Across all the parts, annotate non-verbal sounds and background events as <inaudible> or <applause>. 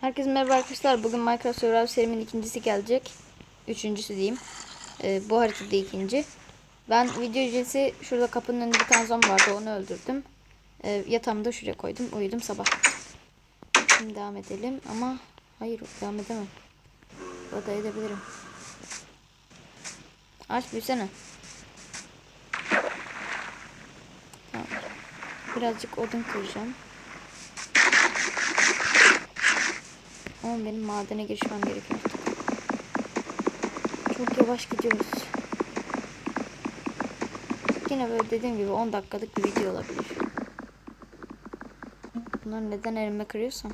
Herkese merhaba arkadaşlar. Bugün Minecraft Survival serimin ikincisi gelecek. Üçüncüsü diyeyim. Ee, bu haritada ikinci. Ben video öncesi şurada kapının önünde bir tane zombi vardı. Onu öldürdüm. Ee, yatağımı da şuraya koydum. Uyudum sabah. Şimdi devam edelim ama hayır devam edemem. Burada edebilirim. Aç büyüsene. Tamam. Birazcık odun kıracağım. Ama benim madene girişmem gerekiyor. Çok yavaş gidiyoruz. Yine böyle dediğim gibi 10 dakikalık bir video olabilir. Bunları neden elime kırıyorsam.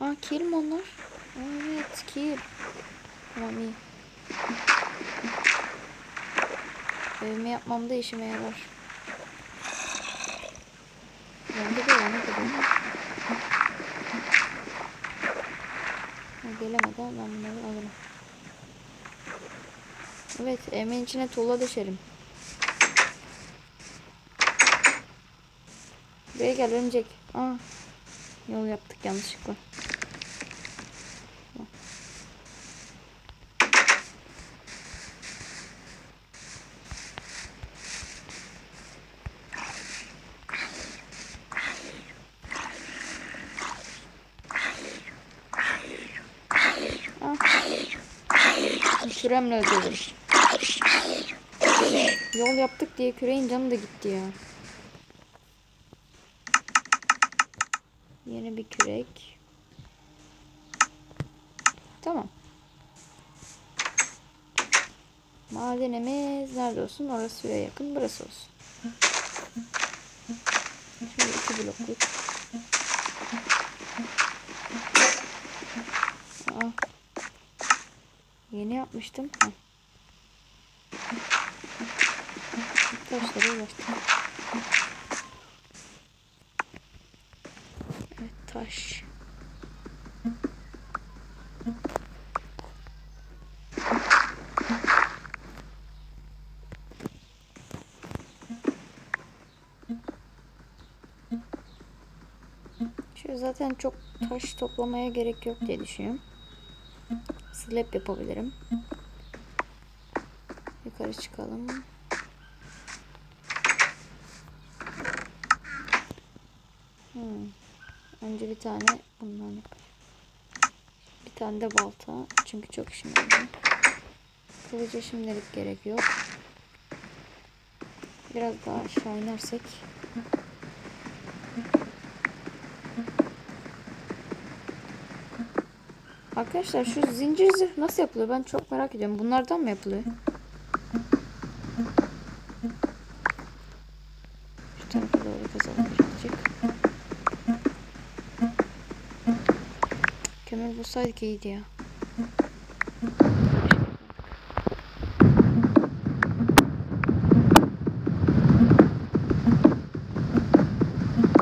Aa kill mi onlar? Evet kill. Tamam iyi. Evimi yapmamda işime yarar. Bende de var ne kadar. Gelemedi ben bunları alırım. Evet evimin içine tuğla döşerim. Buraya gel örümcek. Aa, yol yaptık yanlışlıkla. Küremle öldürdüm. Yol yaptık diye küreğin canı da gitti ya. Yeni bir kürek. Tamam. Madenimiz nerede olsun? Orası suya yakın. Burası olsun. Şöyle iki blokluk. Aa. Yeni yapmıştım. Taşlara ulaştık. Evet taş. Şu zaten çok taş toplamaya gerek yok diye düşünüyorum. Slap yapabilirim. Yukarı çıkalım. Hmm. Önce bir tane bundan. Bir tane de balta. Çünkü çok işim var. Kılıca şimdilik gerek yok. Biraz daha aşağı inersek. Arkadaşlar şu zincir zırh nasıl yapılıyor? Ben çok merak ediyorum. Bunlardan mı yapılıyor? Şu tarafa doğru kazalım birazcık. Kömür bulsaydık iyiydi ya.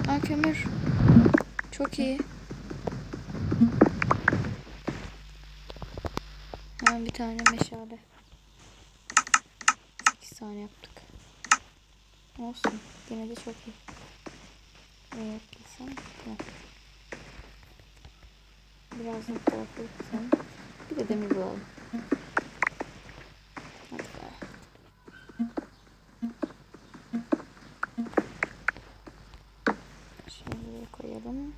Aa kömür. Çok iyi. Hemen bir tane meşale. 8 tane yaptık. Olsun. Yine de çok iyi. Ne yaptıysam. Tamam. Biraz yapsam. Bir de demir bulalım. Hadi be. Şöyle buraya koyalım.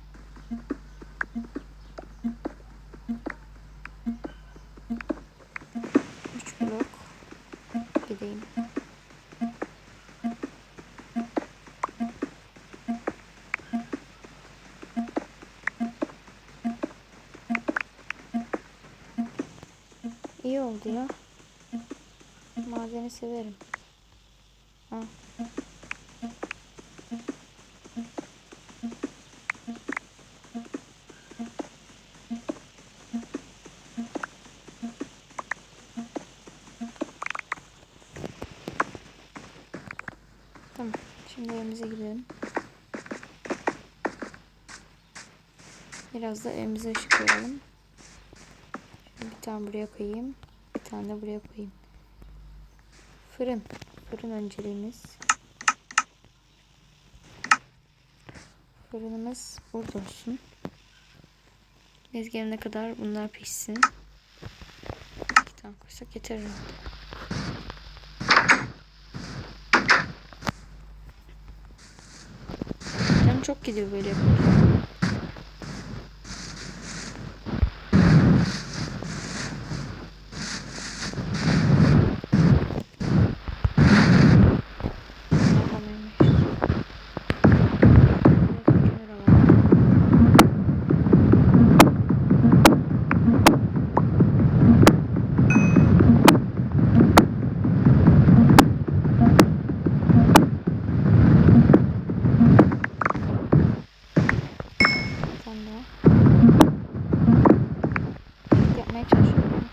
Üç blok. Gideyim. İyi oldu ya. Madeni severim. Ha. Tamam. Şimdi evimize gidelim. Biraz da evimize ışık koyalım. Şimdi bir tane buraya koyayım. Tane de buraya koyayım. Fırın. Fırın önceliğimiz. Fırınımız burada olsun. Biz gelene kadar bunlar pişsin. İki tane koysak yeter. herhalde. Çok gidiyor böyle yapınca. Yapamıyormuş. Biraz kenara alalım. Bir tane daha. Yapmaya çalışıyorum.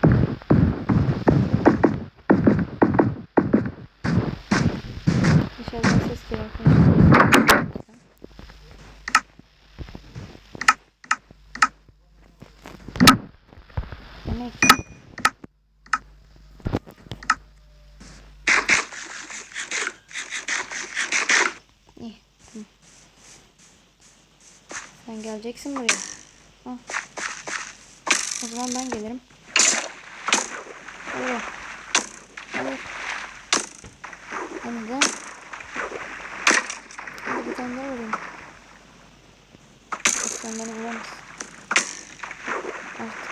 Dışarıdan ses geliyor arkadaşlar. Yemek. İyi. Tamam. Sen geleceksin buraya. Al. O zaman ben gelirim. Evet. Evet. Onu da. Bir tane daha vurayım. Yok, Sen beni vuramazsın. Artık.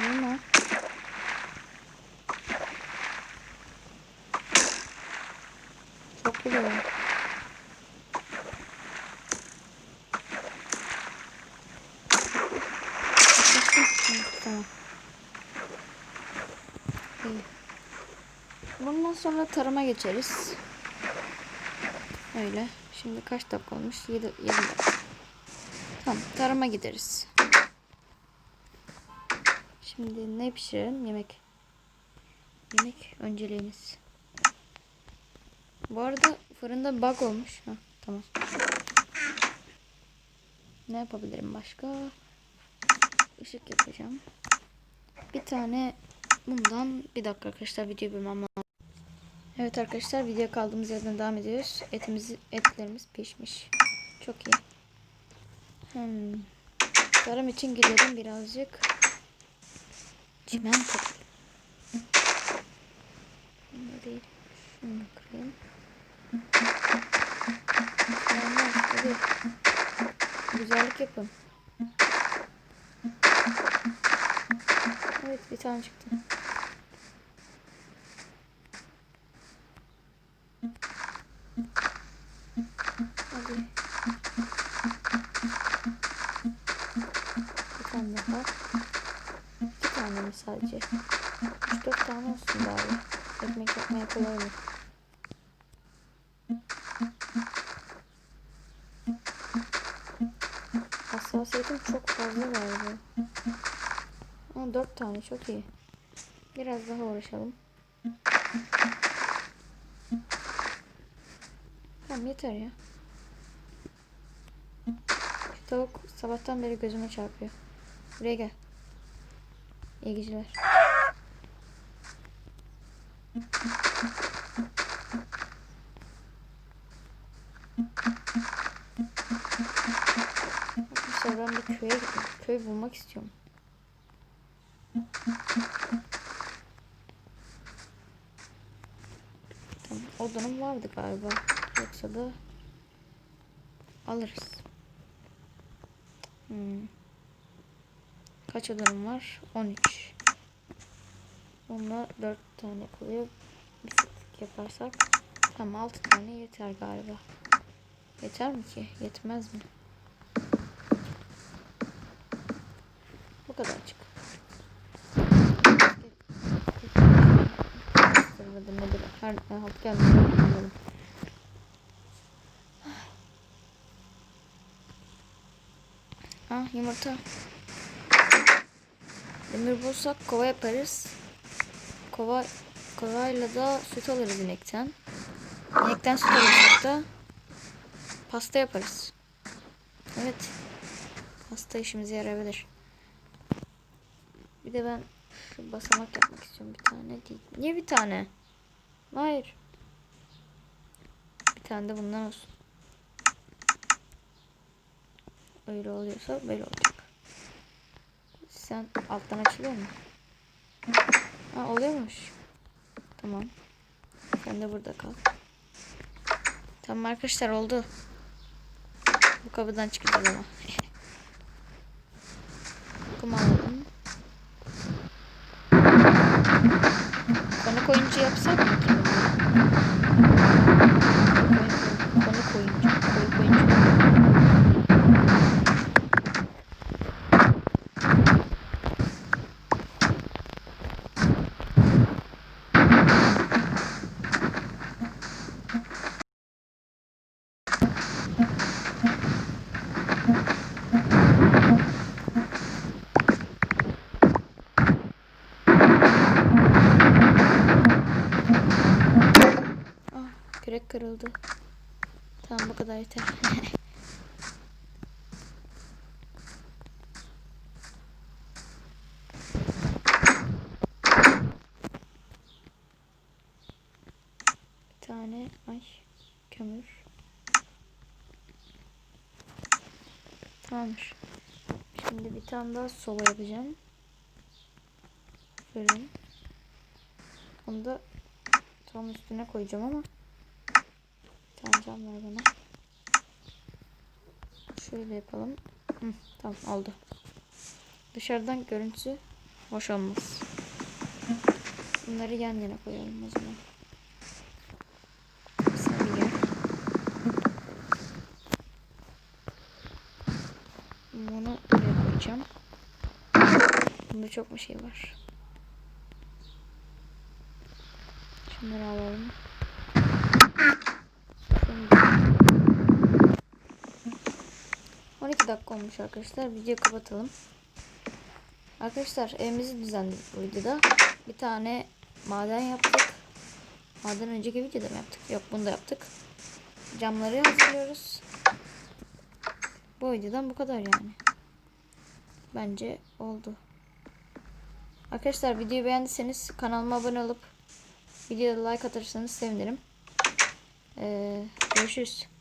Ne lan? Çok vuruyor. Yaklaştım. Hı, Tamam. İyi. Sonra tarıma geçeriz. Öyle. Şimdi kaç dakika olmuş? 7, 7 dakika. Tamam. Tarıma gideriz. Şimdi ne pişirelim? Yemek. Yemek önceliğimiz. Bu arada fırında bug olmuş. Ha, tamam. Ne yapabilirim başka? Işık yapacağım. Bir tane bundan bir dakika arkadaşlar video bilmem. Evet arkadaşlar video kaldığımız yerden devam ediyoruz. Etimiz, etlerimiz pişmiş. Çok iyi. Hmm. Tarım için gidelim birazcık. Çimen toplayayım. Değil. Şunu kırayım. Olmaz. Güzellik yapın. Evet bir tane çıktı. Sadece? Üç dört tane olsun bari. Ekmek yapmaya kolay olur. Hassasiyetim çok fazla galiba. Ama dört tane çok iyi. Biraz daha uğraşalım. Tamam yeter ya. Şu tavuk sabahtan beri gözüme çarpıyor. Buraya gel. İyi geceler. Arkadaşlar ben bir köye köy bulmak istiyorum. Tamam, odanım vardı galiba. Yoksa da alırız. Hmm. Kaç odanım var? 13. Onunla 4 tane kalıyor. Bir sıklık yaparsak. Tamam 6 tane yeter galiba. Yeter mi ki? Yetmez mi? Bu kadarcık. Sırmadı nedir? Her ne halt gelmedi. Ah yumurta. Demir bulsak kova yaparız. Kova kovayla da süt alırız inekten. İnekten süt alırsak da pasta yaparız. Evet. Pasta işimize yarayabilir. Bir de ben şu basamak yapmak istiyorum bir tane değil. Niye bir tane? Hayır. Bir tane de bundan olsun. Öyle oluyorsa böyle olacak. Sen alttan açılıyor mu? Ha oluyormuş. Tamam. Sen de burada kal. Tamam arkadaşlar oldu. Bu kapıdan çıkacağız ama. <laughs> Kum alalım. Konu koyuncu yapsak mı ki? Konu- Konu koyuncu. Koy koyuncu. Kürek kırıldı. Tamam bu kadar yeter. Bir tane ay kömür. Tamamdır. Şimdi bir tane daha soba yapacağım. Fırın. Onu da tam üstüne koyacağım ama bir tane cam ver bana. Şöyle yapalım. Hı, tamam oldu. Dışarıdan görüntüsü hoş olmaz. Bunları yan yana koyalım o zaman. Bir gel. Bunu buraya koyacağım. Bunda çok mu şey var? Şunları alalım. Şimdi 12 dakika olmuş arkadaşlar. Videoyu kapatalım. Arkadaşlar evimizi düzenledik bu videoda. Bir tane maden yaptık. Maden önceki videoda mı yaptık? Yok bunu da yaptık. Camları hazırlıyoruz. Bu videodan bu kadar yani. Bence oldu. Arkadaşlar videoyu beğendiyseniz kanalıma abone olup videoya like atarsanız sevinirim. Ee, görüşürüz.